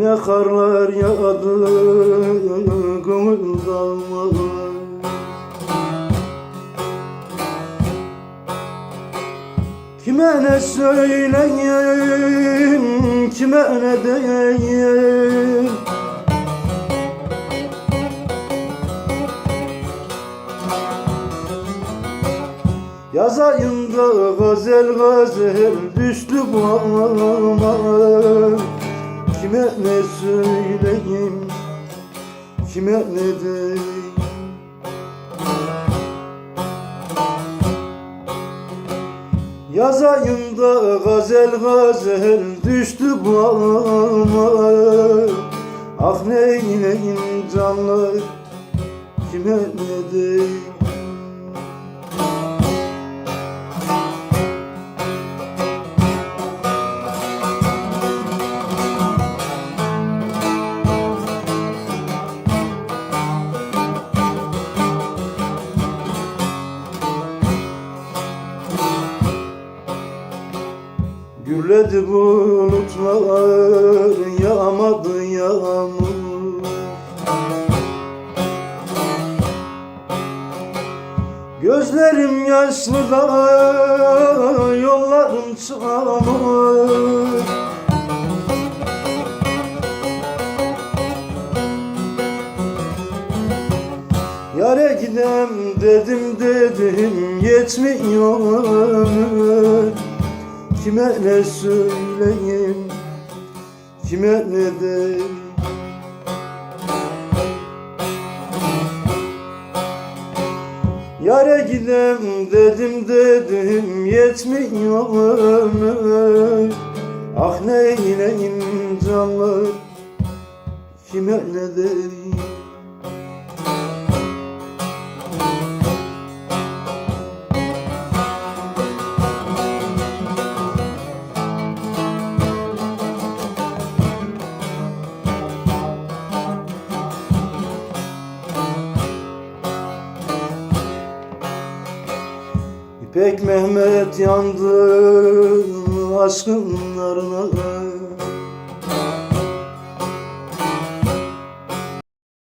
Yine karlar yağdı dağıma Kime ne söyleyeyim, kime ne diyeyim? Yaz ayında gazel gazel düştü bana Kime ne söyleyeyim, kime ne diyeyim? Yaz ayında gazel gazel düştü bana Ah neyleyim canlar kime ne diyeyim Gürledi bulutlar yağmadı yağmur. Gözlerim yaşlı da yollarım çamur Yare gidem dedim dedim yetmiyor ömür Kime ne söyleyeyim Kime ne deyim Yare gidem dedim dedim yetmiyor ömür? Ah neyleyim canlar Kime ne deyim İpek Mehmet yandı aşkın narına